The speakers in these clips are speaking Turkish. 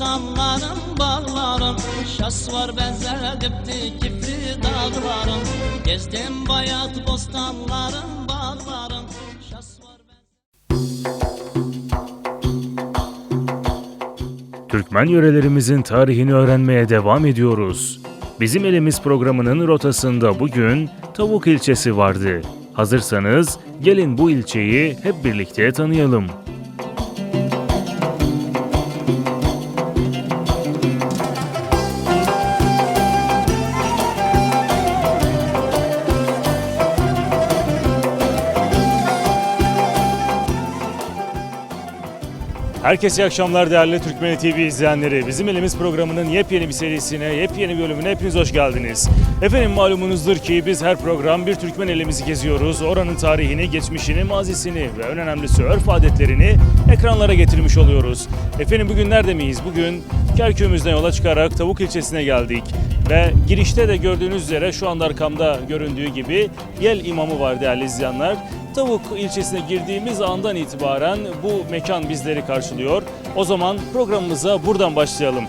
Bostanlarım, bağlarım Şas var benzeredipti kifli dağlarım Gezdim bayat bostanlarım, bağlarım Şas var Türkmen yörelerimizin tarihini öğrenmeye devam ediyoruz. Bizim Elimiz programının rotasında bugün Tavuk ilçesi vardı. Hazırsanız gelin bu ilçeyi hep birlikte tanıyalım. Herkese iyi akşamlar değerli Türkmen TV izleyenleri. Bizim Elimiz programının yepyeni bir serisine, yepyeni bölümüne hepiniz hoş geldiniz. Efendim malumunuzdur ki biz her program bir Türkmen elimizi geziyoruz. Oranın tarihini, geçmişini, mazisini ve en önemlisi örf adetlerini ekranlara getirmiş oluyoruz. Efendim bugün nerede miyiz? Bugün Kerkük'ümüzden yola çıkarak Tavuk ilçesine geldik. Ve girişte de gördüğünüz üzere şu anda arkamda göründüğü gibi Yel imamı var değerli izleyenler. Tavuk ilçesine girdiğimiz andan itibaren bu mekan bizleri karşılıyor. O zaman programımıza buradan başlayalım.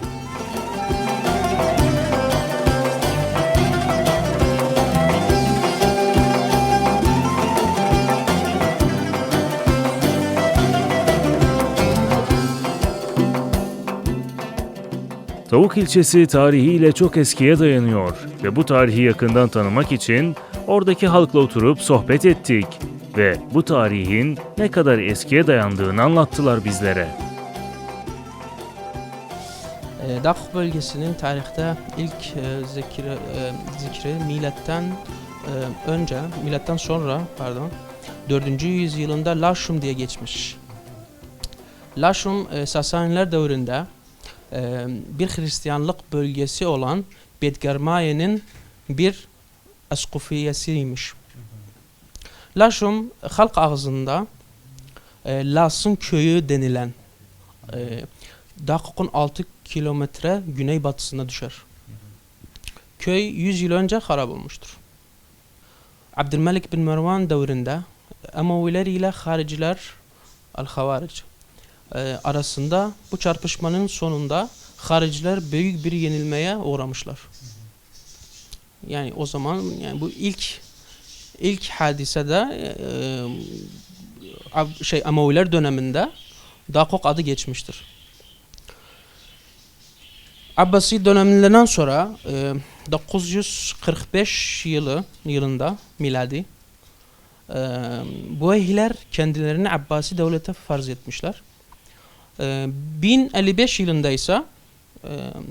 Tavuk ilçesi tarihiyle çok eskiye dayanıyor ve bu tarihi yakından tanımak için oradaki halkla oturup sohbet ettik ve bu tarihin ne kadar eskiye dayandığını anlattılar bizlere. E, Dakuk bölgesinin tarihte ilk e, zikri, e, zikri milattan e, önce, milattan sonra pardon 4. yüzyılında Laşum diye geçmiş. Laşum Sasaniler devrinde bir Hristiyanlık bölgesi olan Bedgermaye'nin bir eskufiyesiymiş. Laşum halk ağzında e, Lasın köyü denilen e, Dakuk'un 6 kilometre güneybatısına düşer. Köy 100 yıl önce harap olmuştur. Abdülmelik bin Mervan devrinde Emeviler ile hariciler el-Havaric e, arasında bu çarpışmanın sonunda hariciler büyük bir yenilmeye uğramışlar. Yani o zaman yani bu ilk ilk hadisede e, ab- şey Emeviler döneminde Dakok adı geçmiştir. Abbasi döneminden sonra e, 945 yılı yılında miladi e, Bueyhiler kendilerini Abbasi devlete farz etmişler. E, 1055 yılında ise e,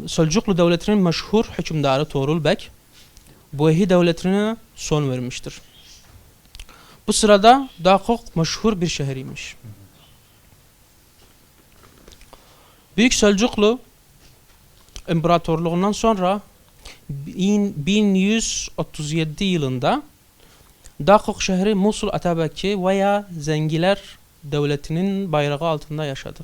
Selçuklu devletinin meşhur hükümdarı Tuğrul Bek Bueyhi devletine son vermiştir. Bu sırada Dakok meşhur bir şehriymiş. Büyük Selçuklu İmparatorluğundan sonra bin- 1137 yılında Dakok şehri Musul Atabeki veya Zengiler devletinin bayrağı altında yaşadı.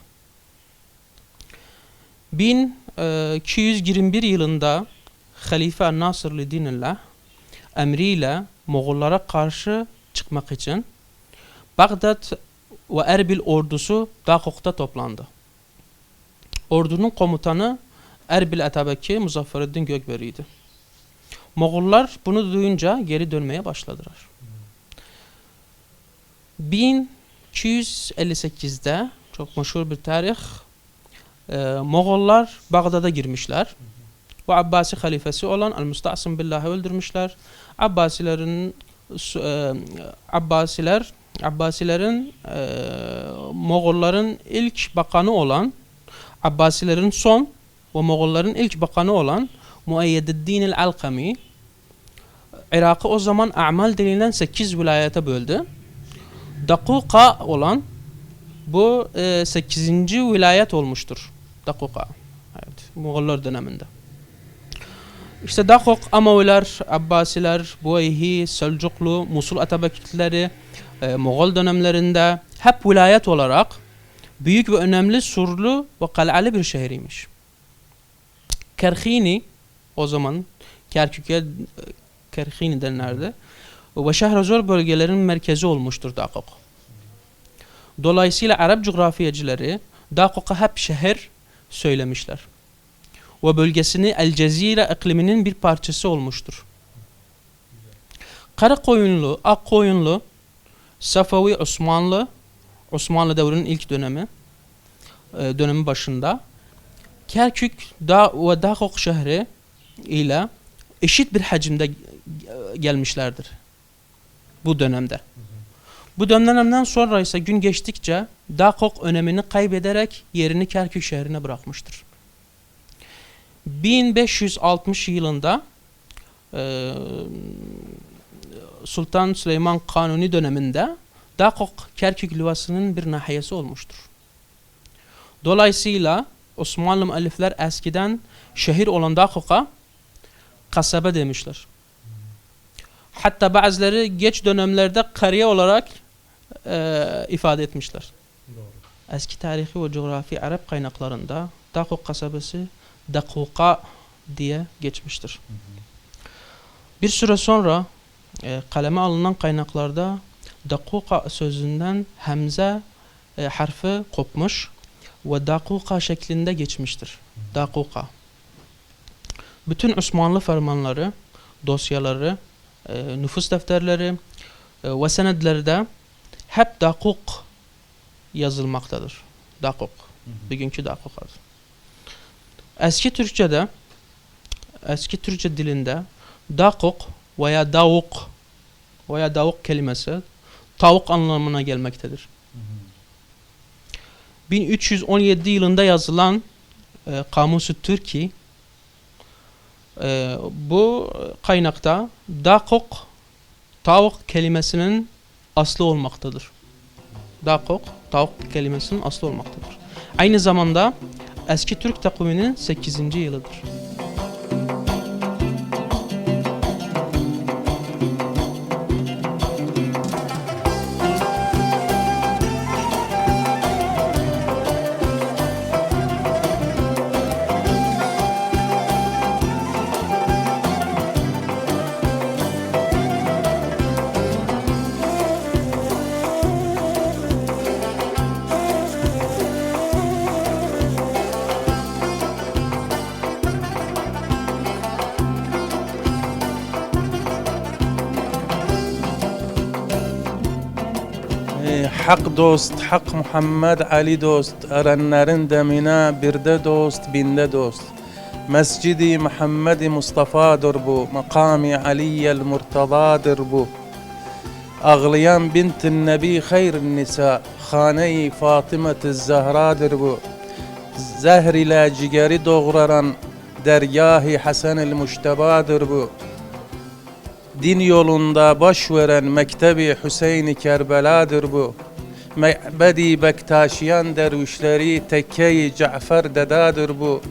1221 yılında Halife Nasırlı Dinillah emriyle Moğollara karşı çıkmak için Bağdat ve Erbil ordusu Dakok'ta toplandı. Ordunun komutanı Erbil Atabeki Muzaffereddin Gökberi'ydi. Moğollar bunu duyunca geri dönmeye başladılar. 1258'de çok meşhur bir tarih e, Moğollar Bağdat'a girmişler. Bu Abbasi halifesi olan El-Musta'sim Billah'ı öldürmüşler. Abbasilerin e, Abbasiler Abbasilerin e, Moğolların ilk bakanı olan Abbasilerin son ve Moğolların ilk bakanı olan Muayyededdin el-Alkami Irak'ı o zaman A'mal denilen 8 vilayete böldü. Dakuka olan bu e, 8. vilayet olmuştur. Dakuka. Evet, Moğollar döneminde. İşte Dakuk, Amaviler, Abbasiler, Bueyhi, Selçuklu, Musul Atabeklileri e, Moğol dönemlerinde hep vilayet olarak büyük ve önemli surlu ve kaleli bir şehriymiş. Kerhini o zaman Kerkük'e Kerhini denirdi. Ve Şehrazor bölgelerin merkezi olmuştur Dakuk. Dolayısıyla Arap coğrafyacıları Dakok'a hep şehir söylemişler. Ve bölgesini El Cezire ikliminin bir parçası olmuştur. Karakoyunlu, Akkoyunlu, Safavi Osmanlı, Osmanlı devrinin ilk dönemi, e, dönemi başında Kerkük da ve Dakok şehri ile eşit bir hacimde e, gelmişlerdir bu dönemde. Bu dönemden sonra ise gün geçtikçe Dakok önemini kaybederek yerini Kerkük şehrine bırakmıştır. 1560 yılında e, Sultan Süleyman Kanuni döneminde Dakok Kerkük Livası'nın bir nahiyesi olmuştur. Dolayısıyla Osmanlı müellifler eskiden şehir olan Dakok'a kasaba demişler. Hatta bazıları geç dönemlerde kariye olarak e, ifade etmişler. Eski tarihi ve coğrafi Arap kaynaklarında Dakok kasabası Dakuka diye geçmiştir. Bir süre sonra e, kaleme alınan kaynaklarda Dakuka sözünden Hamza e, harfi kopmuş ve Dakuka şeklinde geçmiştir. Dakuka. Bütün Osmanlı fermanları, dosyaları, e, nüfus defterleri e, ve senedlerde hep Dakuk yazılmaktadır. Dakuk. Bugünkü Dakuk adı. Eski Türkçe'de eski Türkçe dilinde Dakuk veya Davuk veya Davuk kelimesi tavuk anlamına gelmektedir. 1317 yılında yazılan e, Kamusu Türki e, bu kaynakta Dakuk tavuk kelimesinin aslı olmaktadır. Dakuk tavuk kelimesinin aslı olmaktadır. Aynı zamanda eski Türk takviminin 8. yılıdır. Dost, hak Muhammed Ali dost, erenlerin demine birde dost, binde dost. Mescidi Muhammed Mustafa'dır bu, makami Aliye'l Murtada'dır bu. Ağlayan bintin Nebi hayr nisa, hane-i Fatıma-ı Zehra'dır bu. Zehr ile cigeri doğraran dergâh-i Hasan-ı Muşteba'dır bu. Din yolunda baş veren Mektebi Hüseyin Kerbela'dır bu. Mebedi Bektaşiyan dervişleri tekkeyi Cafer dedadır bu.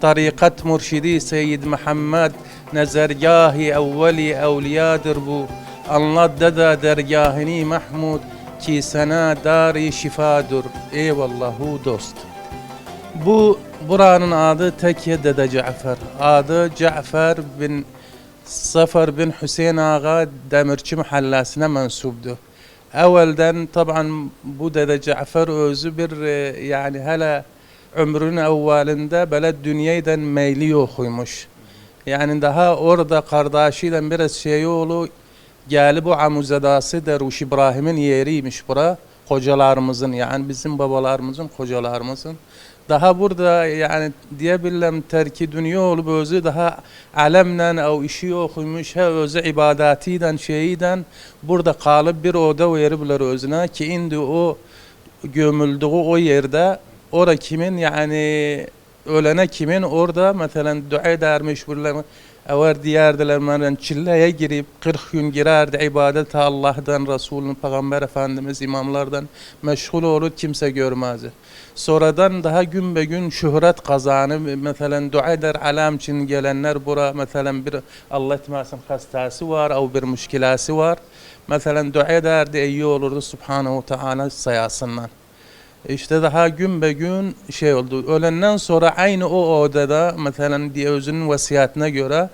Tarikat murşidi Seyyid Muhammed nezergâhi evveli evliyadır bu. Anlat deda dergâhini Mahmud ki sana dari şifadır. Eyvallahu dost. Bu buranın adı Tekke Dede Cafer. Adı Cafer bin Zafer bin Hüseyin Ağa Demirci mahallasına mensubdu. Evvelden taban bu Dede Cafer özü bir e, yani hala ömrünün evvelinde böyle dünyadan meyli okuymuş. Yani daha orada kardeşiyle biraz şey oğlu gelip bu amuzadası Deruş İbrahim'in yeriymiş bura. Kocalarımızın yani bizim babalarımızın kocalarımızın. Daha burada yani diyebilirim terki dünya olup özü daha alemle o işi okumuş he özü ibadetiyle şeyden burada kalıp bir oda veribler özüne ki indi o gömüldüğü o yerde ora kimin yani ölene kimin orada mesela dua edermiş buralar Eğer diyerdiler ben çilleye girip 40 gün girerdi ibadete Allah'tan, Resulün, Peygamber Efendimiz, imamlardan meşgul olur kimse görmezdi. Sonradan daha gün be gün şöhret kazanı mesela dua eder alam için gelenler bura mesela bir Allah etmesin hastası var او bir müşkilası var. Mesela dua ederdi iyi olurdu Subhanahu Teala sayasından. İşte daha gün be gün şey oldu. Ölenden sonra aynı o odada mesela diye özünün vasiyetine göre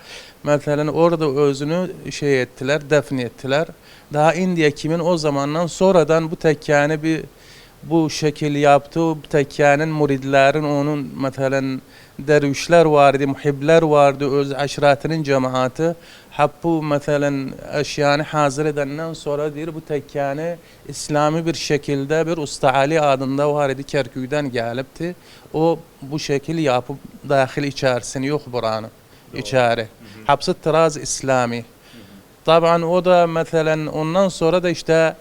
mesela orada özünü şey ettiler, defni ettiler. Daha India kimin o zamandan sonradan bu tekkani bir bu şekil yaptı. Bu tekkenin muridlerin onun mesela dervişler vardı, muhibler vardı, öz aşiratının cemaati. Hep bu mesela eşyanı hazır edenden sonra diyor bu tekkeni İslami bir şekilde bir Usta Ali adında var idi Kerkük'ten gelipti. O bu şekil yapıp dahil içerisini yok buranın içeri. Hapsi tıraz İslami. Tabii o da mesela ondan sonra da işte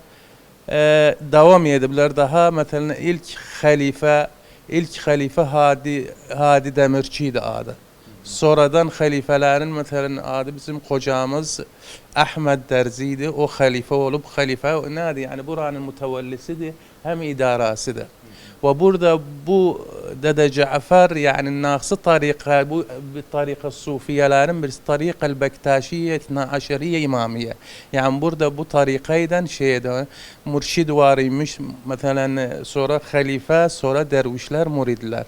e, devam edebilir daha mesela ilk halife ilk halife Hadi Hadi Demirçi'ydi adı. Sonradan halifelerin mesela adı bizim kocamız Ahmet Derzi'ydi. O halife olup halife neydi yani buranın mutevellisidir hem idarasıdır. Ve burada bu Dede Cafer yani naksı tarika bu bir tarika sufiyelerin bir tarika Bektaşiye Aşeriye İmamiye. Yani burada bu tarikaydan şeyde mürşid varıymış mesela sonra halife sonra dervişler muridler.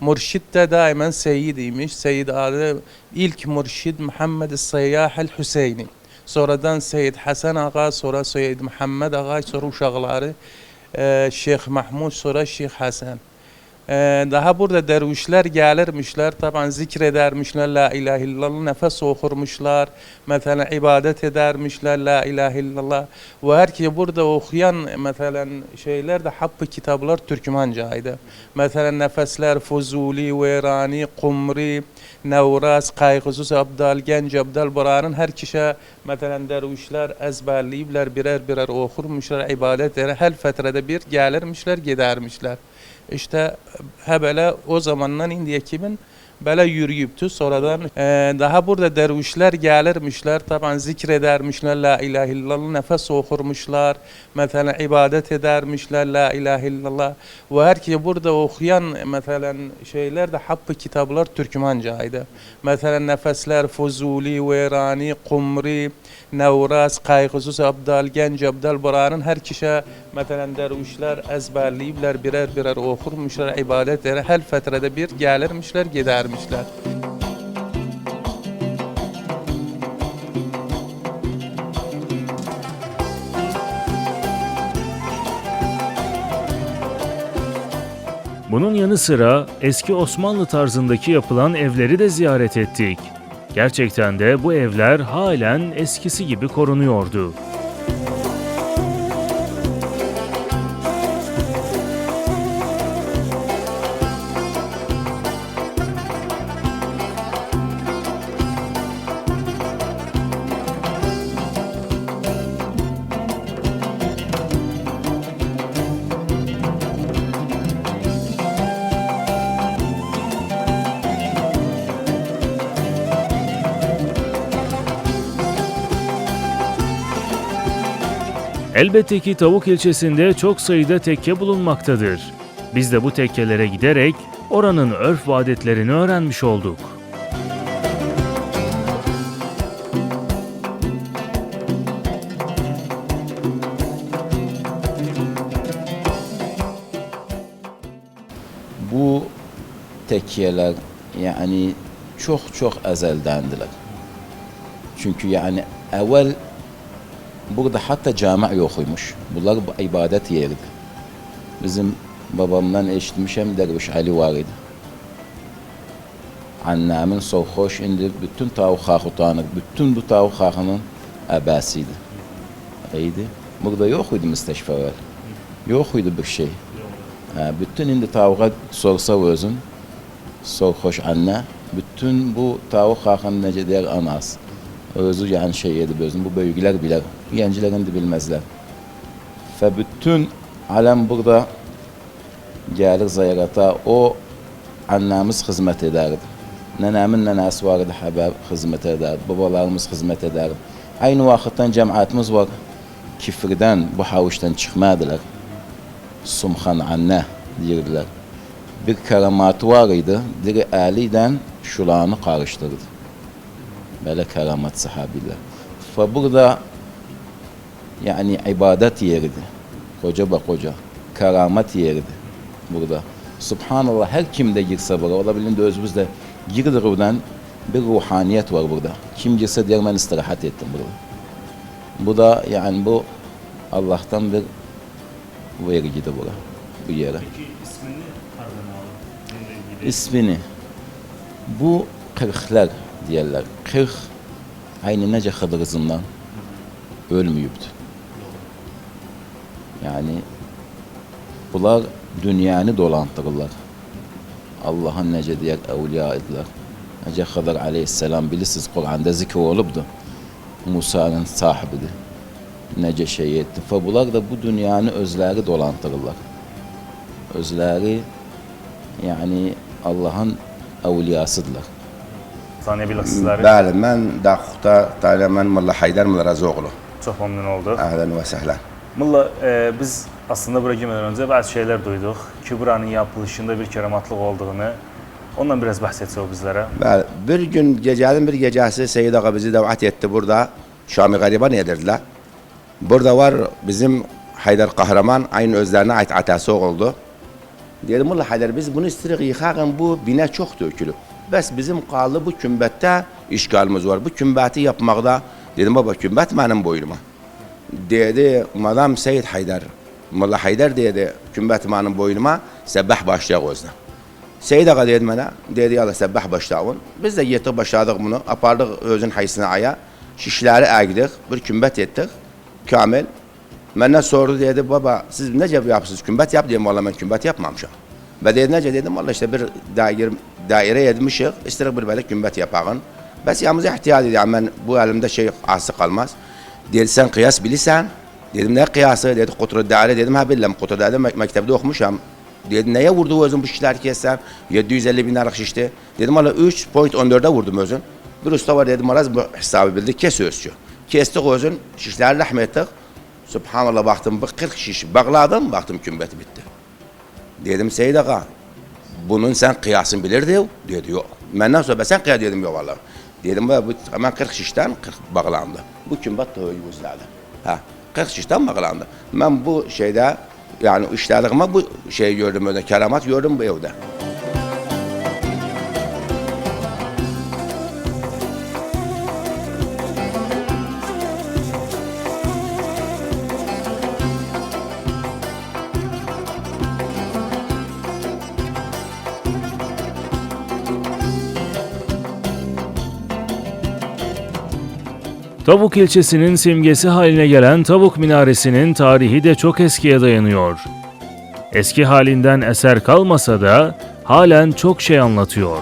Mürşid de daima seyyidiymiş. Seyyid adı ilk mürşid Muhammed Seyyah Hüseyni. Sonradan Seyyid Hasan Ağa, sonra Seyyid Muhammed Ağa, sonra uşakları e, Şeyh Mahmud, sonra Şeyh Hasan. E, daha burada dervişler gelirmişler, taban zikredermişler, La ilahe illallah, nefes okurmuşlar, mesela ibadet edermişler, La ilahe illallah. Ve her ki burada okuyan mesela şeyler de habbı kitaplar Türkmencaydı. Mesela nefesler Fuzuli, Verani, Kumri, Nevraz, Kaygısız Abdal, Genç Abdal buranın her kişi mesela dervişler ezberleyipler birer birer okurmuşlar, ibadet eder. Her fetrede bir gelirmişler, gidermişler. İşte he böyle o zamandan indiye kimin böyle yürüyüptü. Sonradan e, daha burada dervişler gelirmişler. Taban zikredermişler. La ilahe illallah. Nefes okurmuşlar. Mesela ibadet edermişler. La ilahe illallah. Ve her ki burada okuyan mesela şeyler de habbı kitaplar Türkmencaydı. Mesela nefesler Fuzuli, Verani, Kumri, Nevraz, Kaygısız Abdal, Genç Abdal buranın her kişi mesela dervişler ezberleyipler birer birer okurmuşlar, ibadet eder. Her fetrede bir gelirmişler, gidermişler. Bunun yanı sıra eski Osmanlı tarzındaki yapılan evleri de ziyaret ettik. Gerçekten de bu evler halen eskisi gibi korunuyordu. Elbette ki Tavuk ilçesinde çok sayıda tekke bulunmaktadır. Biz de bu tekkelere giderek oranın örf ve adetlerini öğrenmiş olduk. bu tekkiyeler yani çok çok ezeldendiler. Çünkü yani evvel burada hatta cami yokuymuş. Bunlar bu ibadet yeriydi. Bizim babamdan eşitmişim Derviş Ali var idi. Annemin soğuş indi bütün tavuk hakutanı, bütün bu tavuk hakının ebesiydi. İyiydi. Burada yok idi müsteşfeler. Yok idi bir şey. Bütün indi tavuğa sorsa özün, soğuş anne, bütün bu tavuk hakkında nece der anas. Özü yani şey edip özün, bu büyükler bilir. Gencilerin de bilmezler. Ve bütün alem burada gelir ziyarata, o annemiz hizmet ederdi. Nenemin nenesi vardı haber hizmet ederdi, babalarımız hizmet ederdi. Aynı vakitten cemaatimiz var. Kifirden, bu havuştan çıkmadılar. Sumhan anne deyirdiler. Bir keramatı var idi. Diri eliden şulanı karıştırdı. Böyle keramat sahabiler. Ve burada yani ibadet yeriydi. Koca bak koca. Keramet yeriydi burada. Subhanallah her kimde girse burada, olabilir de özümüzde girdik buradan bir ruhaniyet var burada. Kim girse diyor ben istirahat ettim burada. Bu da yani bu Allah'tan bir vergiydi burada. bu yere. Peki ismini? İsmini bu kırklar diyorlar. Kırk aynı nece hıdırızından ölmüyübdü. Yani bunlar dünyanı dolandırırlar. Allah'ın nece diğer evliya idiler. Nece Hıdır aleyhisselam bilirsiniz Kur'an'da zikr olubdu. Musa'nın sahibidir. Nece şey etti. Fa bunlar da bu dünyanı özleri dolandırırlar. Özleri yani Allah'ın evliyasıdırlar. Tanıyabilir sizleri. Bəli, mən Daxuqda Tayla mən Molla Haydar Mırazoğlu. Çok memnun olduk. Əhlan və səhlan. Mulla e, biz aslında buraya girmeden önce bazı şeyler duyduk. Ki buranın yapılışında bir keramatlık olduğunu. Ondan biraz bahsetse o bizlere. Bəli, bir gün gecənin bir gecəsi Seyyid ağa bizi dəvət etdi burada. Şami Qariban edirdilər. Burada var bizim Haydar Kahraman aynı özlerine ait atası oldu. Dedim Molla Haydar biz bunu istirik yıkağın bu bina çok dökülüp. Bəs bizim qaldı bu kümbətdə işgalımız var. Bu kümbəti yapmaqda dedim baba kümbət mənim boynuma. Dedi madam Seyyid Haydar. Molla Haydar dedi kümbət mənim boynuma səbəh başlayaq özünə. Seyid ağa dedi mənə, dedi ya da səbəh başlayın. Biz də getdik başladıq bunu, apardıq özün hayısına aya, şişləri əqdik, bir kümbət etdik, kamil. Məndən sordu dedi, baba siz necə yapırsınız, kümbət yap dedim, valla mən kümbət yapmamışam. Və dedi, necə dedim, valla işte bir dair, dairə etmişik, istirik bir belə kümbət yapağın. Bəs yalnız ehtiyat yani mən bu əlimdə şey ası qalmaz. Dedi, sən qiyas bilirsən? Dedim, nə qiyası? Dedi, qutur dairə, dedim, hə bilirəm, qutur dairə mək məktəbdə oxumuşam. Dedi neye vurdu özün bu şişler kessem? 750 bin lira şişti. Dedim valla 3.14'e vurdum özün. Bir usta var dedim valla bu hesabı bildi kes özçü. Kestik özün şişleri lahm ettik. Subhanallah baktım bu 40 şiş bağladım baktım kümbeti bitti. Dedim Seyid ağa bunun sen kıyasını bilirdi. Dedi yok. Benden sonra ben sen kıyas dedim yok valla. Dedim bu hemen 40 şişten 40 bağlandı. Bu de öyle uzladı. Ha 40 şişten bağlandı. Ben bu şeyde yani işlerime bu şey gördüm öyle keramat gördüm bu evde. Tavuk ilçesinin simgesi haline gelen Tavuk Minaresi'nin tarihi de çok eskiye dayanıyor. Eski halinden eser kalmasa da halen çok şey anlatıyor.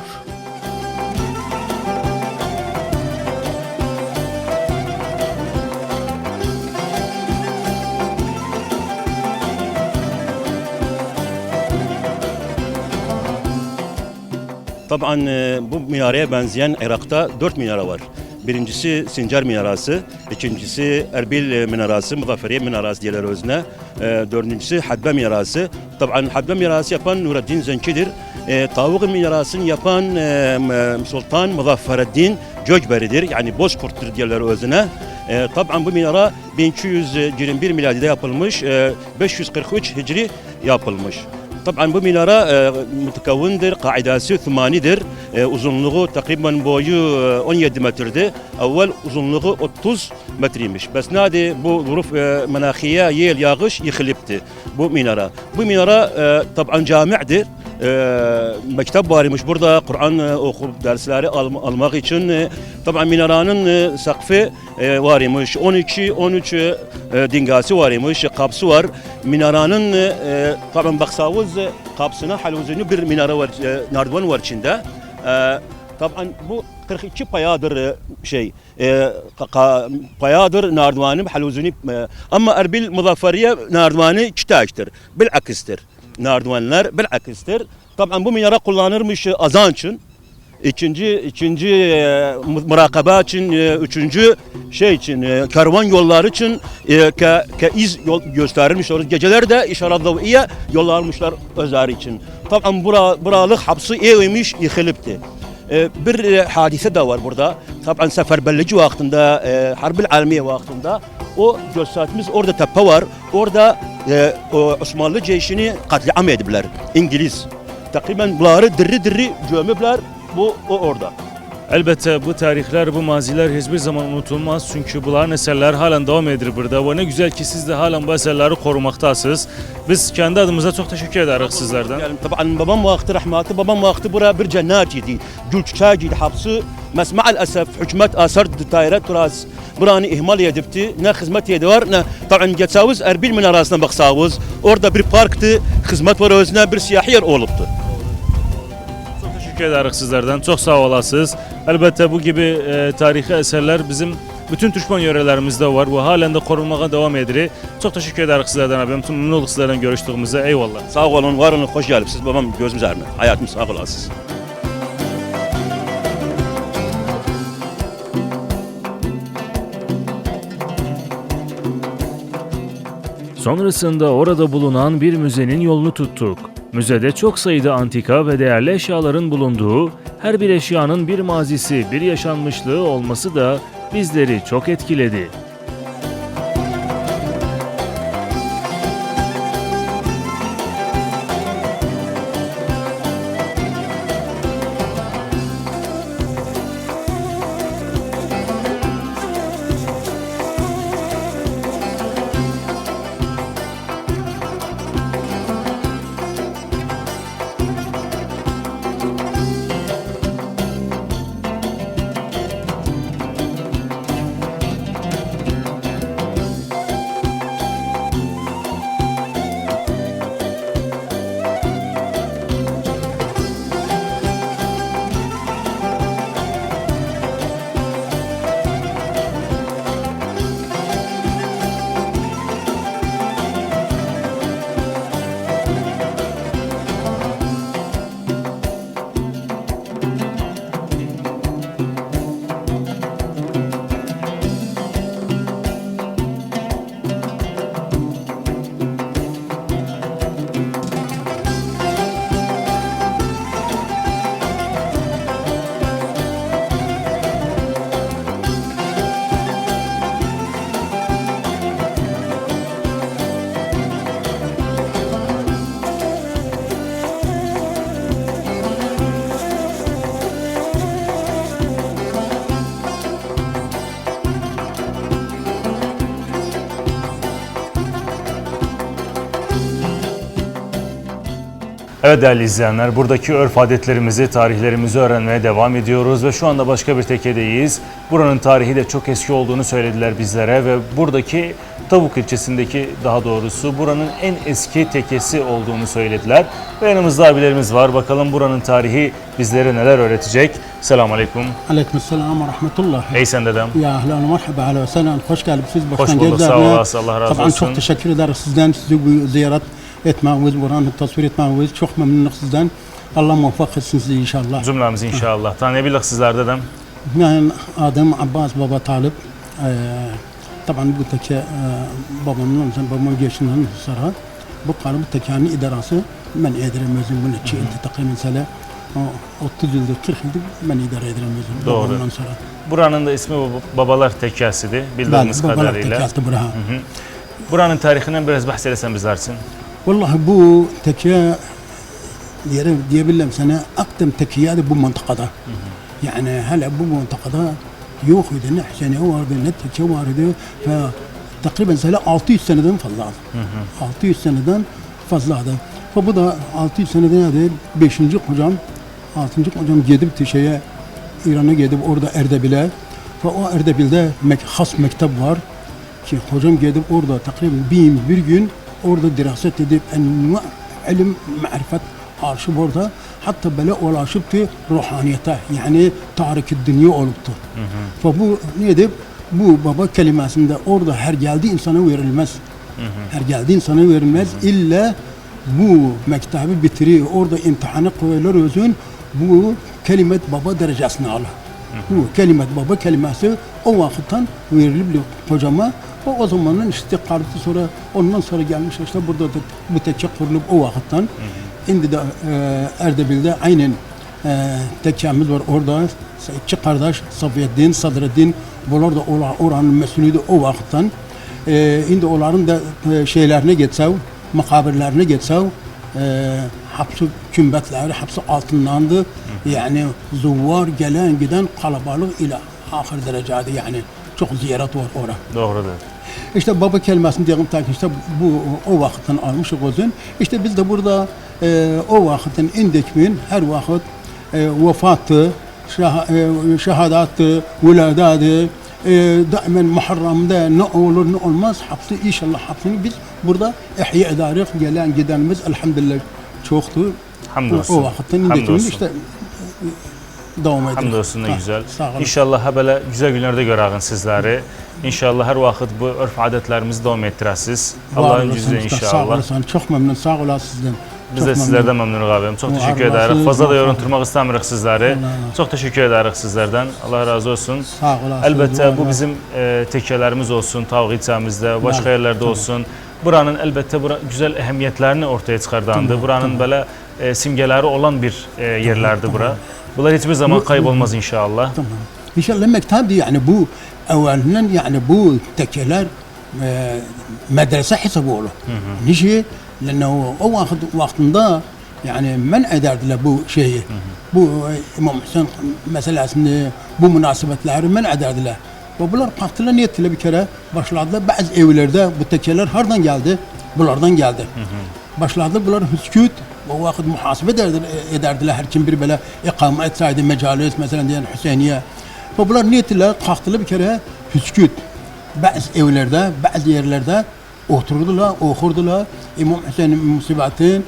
Taban e, bu minareye benzeyen Irak'ta dört minare var. Birincisi Sincar Minarası, ikincisi Erbil e, Minarası, Muzafferiye Minarası diyorlar özne. E, dördüncüsü Hadbe Minarası. Taban Hadbe Minarası yapan Nureddin Zenki'dir. E, Tavuk Minarası'nı yapan e, Sultan Muzaffereddin Gökberi'dir. Yani Bozkurt'tur diyorlar özüne. E, taban bu minara 1221 miladide yapılmış, e, 543 Hicri yapılmış. Bu minara e, mutekavvindir, kaidesi thumanidir. E, uzunluğu takriben boyu e, 17 metredir. Evvel uzunluğu 30 metreymiş. Bes nadi bu zuruf e, menahiye yel yağış yıkılıptı bu minara. Bu minara e, tabii cami'dir. E, mektep varmış burada Kur'an e, okup dersleri al, almak için e, tabii minaranın e, sakfı e, varmış. 12 13 e, dingası varmış kapsı var. Minaranın e, e, tabii baksavuz kapsına haluzunu bir minara var e, nardivan var içinde e, tabii bu 42 payadır e, şey e, payadır nardivanı haluzunu e, ama Erbil Muzafferiye nardivanı çitaştır bilakistir nardivanlar bilakistir tabii bu minara kullanırmış azan için İkinci, ikinci e, murakabe için, e, üçüncü şey için, e, kervan yolları için e, ke, ke iz yol gösterilmiş. Geceler de işaret daviye yollanmışlar özleri için. Tabii bura, buralık hapsi evmiş, yıkılıptı. E, bir e, hadise de var burada. Tabii seferberlici vaktinde, e, Harbil Alemiye vaktinde o gösterdiğimiz orada tepe var. Orada e, Osmanlı ceşini katliam edipler. İngiliz. Takriben bunları diri diri gömüpler. Bu o orada. Elbette bu tarihler, bu maziler hiçbir zaman unutulmaz. Çünkü bunların eserler halen devam edir burada. Ve ne güzel ki siz de halen bu eserleri korumaktasınız. Biz kendi adımıza çok teşekkür ederiz sizlerden. Yani طبعا babam vakti rahmatı babam vakti bura bir cennet idi. Gülçkacıydı hapsı. Mesma al esef hükümet asar daire turaz. Buranı ihmal edipti. Ne hizmet yedi var ne طبعا geçavuz Erbil minarasına baksavuz. Orada bir parktı. Hizmet var özüne bir siyahi yer teşekkür ederiz sizlerden. Çok sağ olasınız. Elbette bu gibi e, tarihi eserler bizim bütün Türkmen yörelerimizde var. Bu halen de korunmaya devam edilir. Çok teşekkür ederiz sizlerden abi. Bütün memnun olduk sizlerden görüştüğümüzde. Eyvallah. Sağ olun, var olun, hoş geldiniz. Babam gözüm üzerine. Hayatım sağ olasınız. Sonrasında orada bulunan bir müzenin yolunu tuttuk. Müzede çok sayıda antika ve değerli eşyaların bulunduğu, her bir eşyanın bir mazisi, bir yaşanmışlığı olması da bizleri çok etkiledi. Evet değerli izleyenler, buradaki örf adetlerimizi, tarihlerimizi öğrenmeye devam ediyoruz ve şu anda başka bir tekedeyiz. Buranın tarihi de çok eski olduğunu söylediler bizlere ve buradaki Tavuk ilçesindeki daha doğrusu buranın en eski tekesi olduğunu söylediler. Ve yanımızda abilerimiz var. Bakalım buranın tarihi bizlere neler öğretecek. Selamun Aleyküm. Aleyküm selam ve rahmetullah. Ey sen dedem. Ya ahlan merhaba ahlan ve selam. Hoş geldiniz. Hoş bulduk. Sağ olasın. Allah razı Tabii olsun. çok teşekkür ederiz sizden. Sizi bu ziyaret etmeniz, buranın tasvir etmeniz. Çok memnunum sizden. Allah muvaffak etsin sizi inşallah. Cümlemiz inşallah. Tanıyabilir sizler dedem. Ben adım Abbas Baba Talip. Ee, tabii bu teke e, babamın, babamın geçinden sonra bu kalıbı tekenin idarası ben ederim özüm bunu takriben sene o 30 yıldır 40 yıldır ben idare ederim özüm Doğru. babamdan sonra. Buranın da ismi bab- Babalar Tekesi'di bildiğimiz Ben babalar kadarıyla. tekesi buraya. Buranın tarihinden biraz bahsedersen bizlersin. Vallahi bu tekiye diye, diyebilirim sana akdem tekiye bu mantıkada. Yani hala bu mantıkada yok idi ne hsene vardı ne tekiye vardı ve takriben sana 600 seneden fazla. 600 seneden fazladı. Ve bu da 600 seneden hadi 5. hocam 6. hocam gidip şeye İran'a gidip orada Erdebil'e ve o Erdebil'de mek has mektep var ki hocam gidip orada takriben bin bir gün orada diraset edip enva ilim marifet arşiv orada hatta böyle ulaşıptı ruhaniyete yani tarih dünya oluptu. Ve bu ne edip bu baba kelimesinde orada her geldi insana verilmez. Her geldi insana verilmez illa bu mektebi bitiriyor. Orada imtihanı koyuyorlar özün bu kelimet baba derecesini alır. Bu kelimet baba kelimesi o vakitten verilip hocama o, o zamanın istikareti sonra ondan sonra gelmiş işte burada da bu tekke kurulup o vakitten şimdi de e, Erdebil'de aynen e, tekkemiz var orada iki kardeş Safiyeddin, Sadreddin bunlar da oranın mesulüydü o vakitten e, şimdi onların da e, şeylerine geçsev makabirlerine geçsev e, hapsi kümbetleri hapsi altındandı. Yani zuvar gelen giden kalabalık ile ahir derecede yani çok ziyaret var orada. Doğrudur. İşte baba kelimesini diyelim ta ki işte bu o vakitten almışız o zaman. İşte biz de burada e, o vakitten indik min her vakit e, vefatı, şah, e, şehadatı, veladatı, e, daimen muharramda ne olur ne olmaz hapsi inşallah hapsini biz burada ihya ederiz. Gelen gidenimiz elhamdülillah çoktu. Hamdolsun. O, vakitten indik min işte e, devam ediyoruz. Hamdolsun ne Ha, güzel. Sağ olun. İnşallah ha belə güzel günlerde görəğin sizləri. İnşallah her vakit bu örf adetlerimizi devam ettirəsiz. Var Allah'ın izniyle usta, Sağ inşallah. olasın. Çok memnun. Sağ olasın sizden. Biz də sizlərdən məmnunuq abim. Çox təşəkkür olasınız, edirik. Fazla da var yorunturmaq istəmirik sizləri. Çox təşəkkür edirik sizlərdən. Allah razı olsun. Sağ olasınız. Əlbəttə bu bizim e, tekkələrimiz olsun, tavuk içəmizdə, başqa yerlərdə olsun. Buranın əlbəttə bura gözəl əhəmiyyətlərini ortaya çıxardandı. Tamam, Buranın belə e, simgələri olan bir e, yerlərdir bura. Bunlar heç bir zaman kaybolmaz inşallah. Tamam. İnşallah mektep yani bu evvelinden yani bu tekeler e, medrese hesabı olur. Niçin? Lenne o vakit vaktinde yani men ederdiler bu şeyi. Bu e, İmam Hüseyin meselesini, bu münasebetleri men ederdiler. Ve bunlar kalktılar ne ettiler bir kere? Başladılar bazı evlerde bu tekeler hardan geldi? Bunlardan geldi. Başladı bunlar hüsküt o vakit muhasebe ederdiler, ederdiler her kim bir böyle ikame etseydi mecalis mesela diyen Hüseyniye. Ve bunlar ne ettiler? Kalktılar bir kere hüsküt. Bazı evlerde, bazı yerlerde oturdular, okurdular. İmam Hüseyin musibetin,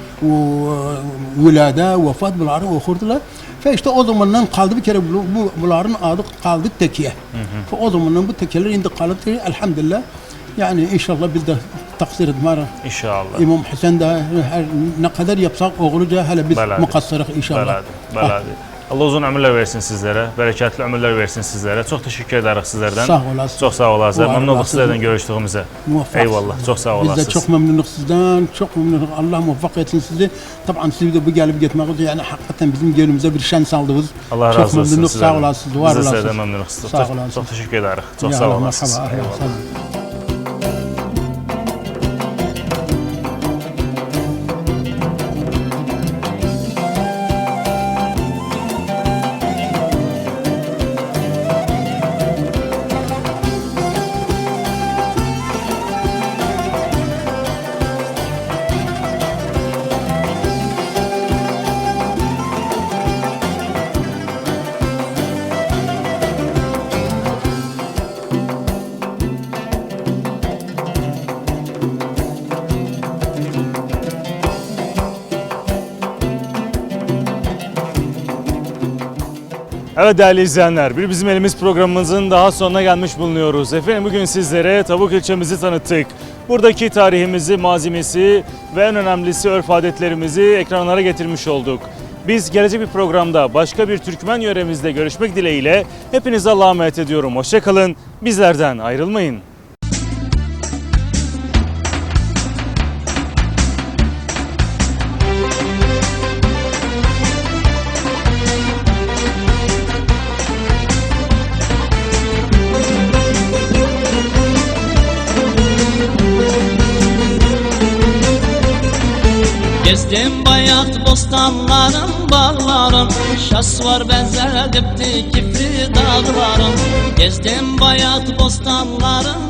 vilada, vefat bunları okurdular. Ve işte o zamandan kaldı bir kere bu, bu bunların adı kaldı tekiye. Ve o zamandan bu tekiyeler indi kaldı elhamdülillah. Yani inşallah biz de taksir etmez. İnşallah. İmam Hüseyin de her ne kadar yapsak oğluca hele biz Belədir. mukassırıq inşallah. Belədir, belədir. Allah uzun ömürlər versin sizlərə, bərəkətli ömürlər versin sizlərə. Çox təşəkkür edərik sizlərdən. Sağ olasın. Çox sağ olasınız. Məmnun olduq olasınız. sizlərdən görüşdüyümüzə. Eyvallah. Çox sağ Biz de olasınız. çok memnunuz sizden, çok memnunuz. Allah muvaffak etsin sizi. Tabii siz de bu gelip gitmeniz yani hakikaten bizim gönlümüze bir şen saldınız. Allah razı olsun memnunuz, sağ sizlərdən. olasınız, var Biz də olasınız. sizlərdən məmnunuq. Çox, Sağ çox, olasınız. çox təşəkkür edərik. Çox sağ olasınız. Eyvallah. Evet değerli izleyenler, bir bizim elimiz programımızın daha sonuna gelmiş bulunuyoruz. Efendim bugün sizlere Tavuk ilçemizi tanıttık. Buradaki tarihimizi, mazimizi ve en önemlisi örf adetlerimizi ekranlara getirmiş olduk. Biz gelecek bir programda başka bir Türkmen yöremizde görüşmek dileğiyle hepinize Allah'a emanet ediyorum. Hoşçakalın, bizlerden ayrılmayın. Gezdim bayat bostanlarım, bağlarım Şas var benzer dipti kifli dağlarım Gezdim bayat bostanlarım,